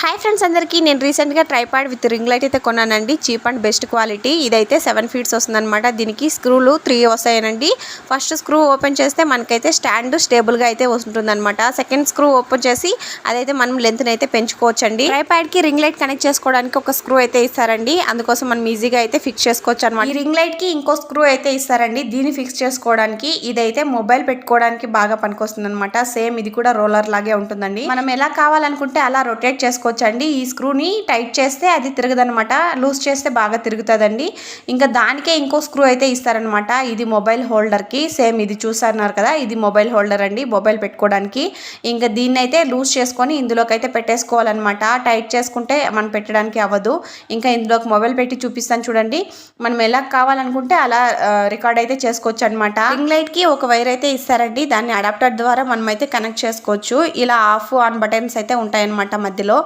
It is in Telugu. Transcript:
హాయ్ ఫ్రెండ్స్ అందరికీ నేను రీసెంట్గా ట్రైపాడ్ విత్ రింగ్ లైట్ అయితే కొన్నానండి. చీప్ అండ్ బెస్ట్ క్వాలిటీ ఇదైతే సెవెన్ ఫీట్స్ వస్తుందన్నమాట. దీనికి స్క్రూలు త్రీ వస్తాయనండి. ఫస్ట్ స్క్రూ ఓపెన్ చేస్తే మనకైతే స్టాండ్ స్టేబుల్గా అయితే వస్తుందన్నమాట సెకండ్ స్క్రూ ఓపెన్ చేసి అదైతే మనం లెంత్ని అయితే పెంచుకోవచ్చండి. ట్రైపాడ్కి రింగ్ లైట్ కనెక్ట్ చేసుకోవడానికి ఒక స్క్రూ అయితే ఇస్తారండి. అందుకోసం మనం ఈజీగా అయితే ఫిక్స్ చేసుకోవచ్చు అనమాట ఈ రింగ్ లైట్కి ఇంకో స్క్రూ అయితే ఇస్తారండి. దీన్ని ఫిక్స్ చేసుకోవడానికి ఇదైతే మొబైల్ పెట్టుకోవడానికి బాగా పనికొస్తుంది అనమాట సేమ్ ఇది కూడా రోలర్ లాగే ఉంటుందండి. మనం ఎలా కావాలనుకుంటే అలా రొటేట్ చేసుకోవచ్చు. అండి ఈ స్క్రూని టైట్ చేస్తే అది తిరగదనమాట లూజ్ చేస్తే బాగా తిరుగుతుందండి. ఇంకా దానికే ఇంకో స్క్రూ అయితే ఇస్తారనమాట ఇది మొబైల్ హోల్డర్కి. సేమ్ ఇది చూసారన్నారు కదా ఇది మొబైల్ హోల్డర్ అండి. మొబైల్ పెట్టుకోవడానికి. ఇంకా దీన్ని అయితే లూజ్ చేసుకొని ఇందులోకి అయితే పెట్టేసుకోవాలన్నమాట. టైట్ చేసుకుంటే మనం పెట్టడానికి అవ్వదు. ఇంకా ఇందులోకి మొబైల్ పెట్టి చూపిస్తాను చూడండి. మనం ఎలా కావాలనుకుంటే అలా రికార్డ్ అయితే చేసుకోవచ్చు అనమాట రింగ్ లైట్కి ఒక వైర్ అయితే ఇస్తారండి. దాన్ని అడాప్టర్ ద్వారా మనం అయితే కనెక్ట్ చేసుకోవచ్చు. ఇలా ఆఫ్ ఆన్ బటన్స్ అయితే ఉంటాయన్నమాట మధ్యలో.